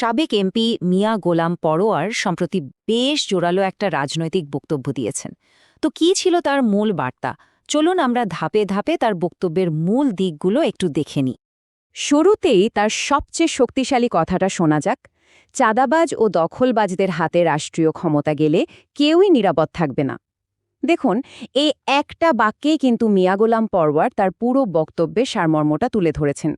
সাবেক এমপি মিয়া গোলাম পরোয়ার সম্প্রতি বেশ জোরালো একটা রাজনৈতিক বক্তব্য দিয়েছেন। তো কি ছিল তার মূল বার্তা? চলুন আমরা ধাপে ধাপে তার বক্তব্যের মূল দিকগুলো একটু দেখে নিই। শুরুতেই তার সবচেয়ে শক্তিশালী কথাটা শোনা যাক। চাঁদাবাজ ও দখলবাজদের হাতে রাষ্ট্রীয় ক্ষমতা গেলে কেউই নিরাপদ থাকবে না। দেখুন, এই একটা বাক্যেই কিন্তু মিয়া গোলাম পরওয়ার তার পুরো বক্তব্যে সারমর্মটা তুলে ধরেছেন।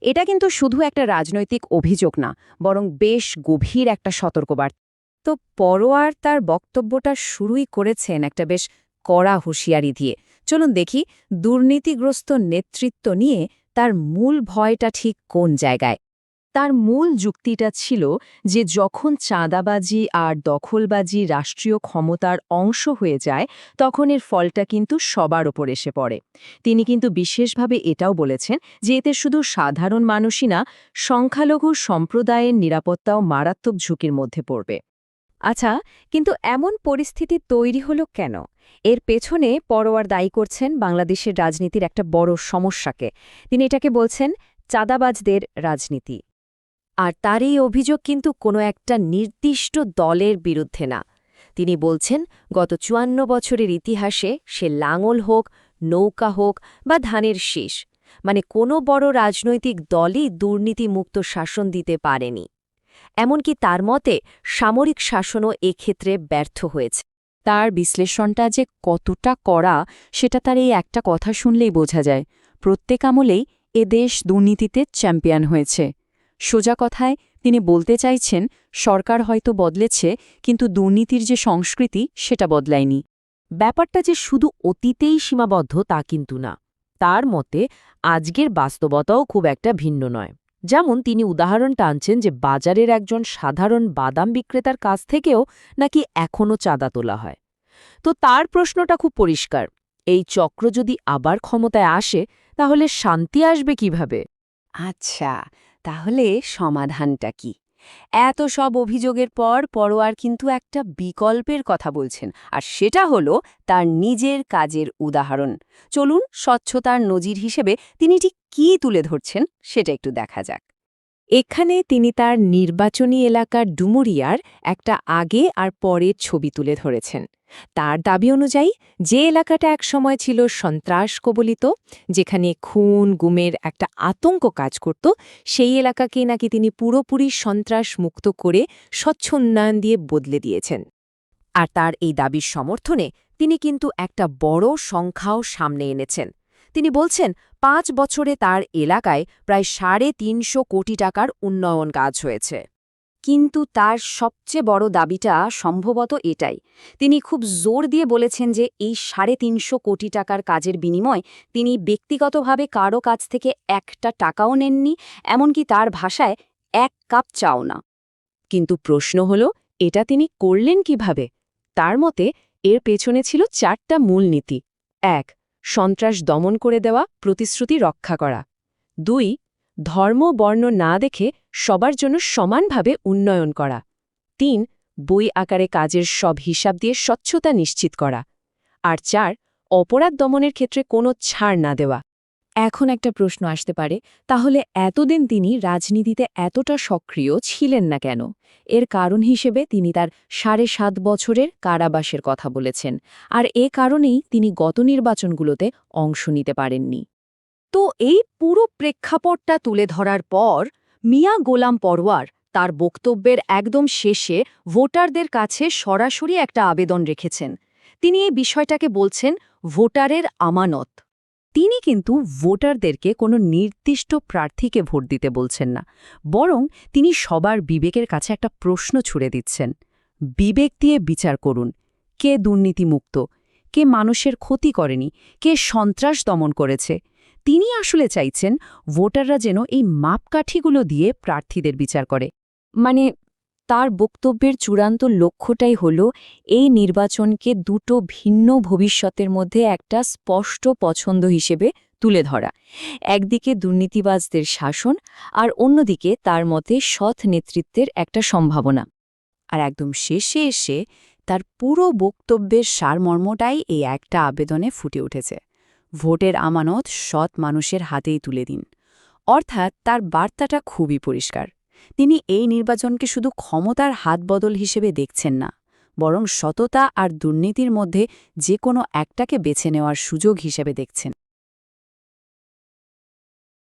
এটা কিন্তু শুধু একটা রাজনৈতিক অভিযোগ না, বরং বেশ গভীর একটা সতর্কবার্তা। তো পরোয়ার তার বক্তব্যটা শুরুই করেছেন একটা বেশ কড়া হুঁশিয়ারি দিয়ে। চলুন দেখি দুর্নীতিগ্রস্ত নেতৃত্ব নিয়ে তার মূল ভয়টা ঠিক কোন জায়গায়। তার মূল যুক্তিটা ছিল যে যখন চাঁদাবাজি আর দখলবাজি রাষ্ট্রীয় ক্ষমতার অংশ হয়ে যায়, তখন এর ফলটা কিন্তু সবার ওপর এসে পড়ে। তিনি কিন্তু বিশেষভাবে এটাও বলেছেন যে এতে শুধু সাধারণ মানুষই না, সংখ্যালঘু সম্প্রদায়ের নিরাপত্তাও মারাত্মক ঝুঁকির মধ্যে পড়বে। আচ্ছা কিন্তু এমন পরিস্থিতি তৈরি হলো কেন? এর পেছনে পরোয়ার দায়ী করছেন বাংলাদেশের রাজনীতির একটা বড় সমস্যাকে। তিনি এটাকে বলছেন চাঁদাবাজদের রাজনীতি। আর তার এই অভিযোগ কিন্তু কোনো একটা নির্দিষ্ট দলের বিরুদ্ধে না। তিনি বলছেন, গত চুয়ান্ন বছরের ইতিহাসে সে লাঙল হোক, নৌকা হোক বা ধানের শীষ মানে কোনো বড় রাজনৈতিক দলই দুর্নীতিমুক্ত শাসন দিতে পারেনি। এমনকি তার মতে, সামরিক শাসনও এক্ষেত্রে ব্যর্থ হয়েছে। তার বিশ্লেষণটা যে কতটা কড়া, সেটা তার এই একটা কথা শুনলেই বোঝা যায়। প্রত্যেক আমলেই এ দেশ দুর্নীতিতে চ্যাম্পিয়ন হয়েছে। সোজা কথায় তিনি বলতে চাইছেন, সরকার হয়তো বদলেছে, কিন্তু দুর্নীতির যে সংস্কৃতি, সেটা বদলায়নি। ব্যাপারটা যে শুধু অতীতেই সীমাবদ্ধ, তা কিন্তু না। তার মতে, আজকের বাস্তবতাও খুব একটা ভিন্ন নয়। যেমন তিনি উদাহরণ টানছেন যে বাজারের একজন সাধারণ বাদাম বিক্রেতার কাছ থেকেও নাকি এখনও চাঁদা তোলা হয়। তো তার প্রশ্নটা খুব পরিষ্কার। এই চক্র যদি আবার ক্ষমতায় আসে, তাহলে শান্তি আসবে কীভাবে? আচ্ছা তাহলে সমাধানটা কি? এত সব অভিযোগের পর পরোয়ার কিন্তু একটা বিকল্পের কথা বলছেন, আর সেটা হলো তার নিজের কাজের উদাহরণ। চলুন স্বচ্ছতার নজির হিসেবে তিনি ঠিক কী তুলে ধরছেন সেটা একটু দেখা যাক। এখানে তিনি তার নির্বাচনী এলাকার ডুমুরিয়ার একটা আগে আর পরের ছবি তুলে ধরেছেন। তার দাবি অনুযায়ী, যে এলাকাটা একসময় ছিল সন্ত্রাস কবলিত, যেখানে খুন, গুমের একটা আতঙ্ক কাজ করত, সেই এলাকাকে নাকি তিনি পুরোপুরি সন্ত্রাস মুক্ত করে স্বচ্ছ উন্নয়ন দিয়ে বদলে দিয়েছেন। আর তার এই দাবির সমর্থনে তিনি কিন্তু একটা বড় সংখ্যাও সামনে এনেছেন। তিনি বলছেন পাঁচ বছরে তার এলাকায় প্রায় সাড়ে তিনশো কোটি টাকার উন্নয়ন কাজ হয়েছে। কিন্তু তার সবচেয়ে বড় দাবিটা সম্ভবত এটাই। তিনি খুব জোর দিয়ে বলেছেন যে এই সাড়ে তিনশো কোটি টাকার কাজের বিনিময় তিনি ব্যক্তিগতভাবে কারও কাছ থেকে একটা টাকাও নেননি, এমনকি তার ভাষায় এক কাপ চাও না। কিন্তু প্রশ্ন হল, এটা তিনি করলেন কীভাবে? তার মতে, এর পেছনে ছিল চারটা মূলনীতি। এক সন্ত্রাস দমন করে দেওয়া, প্রতিশ্রুতি রক্ষা করা। দুই, ধর্ম বর্ণ না দেখে সবার জন্য সমানভাবে উন্নয়ন করা। তিন, বই আকারে কাজের সব হিসাব দিয়ে স্বচ্ছতা নিশ্চিত করা। আর চার, অপরাধ দমনের ক্ষেত্রে কোনো ছাড় না দেওয়া। এখন একটা প্রশ্ন আসতে পারে, তাহলে এতদিন তিনি রাজনীতিতে এতটা সক্রিয় ছিলেন না কেন? এর কারণ হিসেবে তিনি তার সাড়ে সাত বছরের কারাবাসের কথা বলেছেন, আর এ কারণেই তিনি গত নির্বাচনগুলোতে অংশ নিতে পারেননি। তো এই পুরো প্রেক্ষাপটটা তুলে ধরার পর, মিয়া গোলাম পরওয়ার তার বক্তব্যের একদম শেষে ভোটারদের কাছে সরাসরি একটা আবেদন রেখেছেন। তিনি এই বিষয়টাকে বলছেন, ভোটারের আমানত। তিনি কিন্তু ভোটারদেরকে কোনো নির্দিষ্ট প্রার্থীকে ভোট দিতে বলছেন না, বরং তিনি সবার বিবেকের কাছে একটা প্রশ্ন ছুড়ে দিচ্ছেন। বিবেক দিয়ে বিচার করুন, কে দুর্নীতিমুক্ত, কে মানুষের ক্ষতি করেনি, কে সন্ত্রাস দমন করেছে। তিনি আসলে চাইছেন ভোটাররা যেন এই মাপকাঠিগুলো দিয়ে প্রার্থীদের বিচার করে। মানে তার বক্তব্যের চূড়ান্ত লক্ষ্যটাই হল, এই নির্বাচনকে দুটো ভিন্ন ভবিষ্যতের মধ্যে একটা স্পষ্ট পছন্দ হিসেবে তুলে ধরা। একদিকে দুর্নীতিবাজদের শাসন, আর অন্যদিকে তার মতে সৎ নেতৃত্বের একটা সম্ভাবনা। আর একদম শেষে এসে তার পুরো বক্তব্যের সারমর্মটাই এই একটা আবেদনে ফুটে উঠেছে। ভোটের আমানত সৎ মানুষের হাতেই তুলে দিন। অর্থাৎ তার বার্তাটা খুবই পরিষ্কার। তিনি এই নির্বাচনকে শুধু ক্ষমতার হাত বদল হিসেবে দেখছেন না, বরং সততা আর দুর্নীতির মধ্যে যে কোনো একটাকে বেছে নেওয়ার সুযোগ হিসেবে দেখছেন।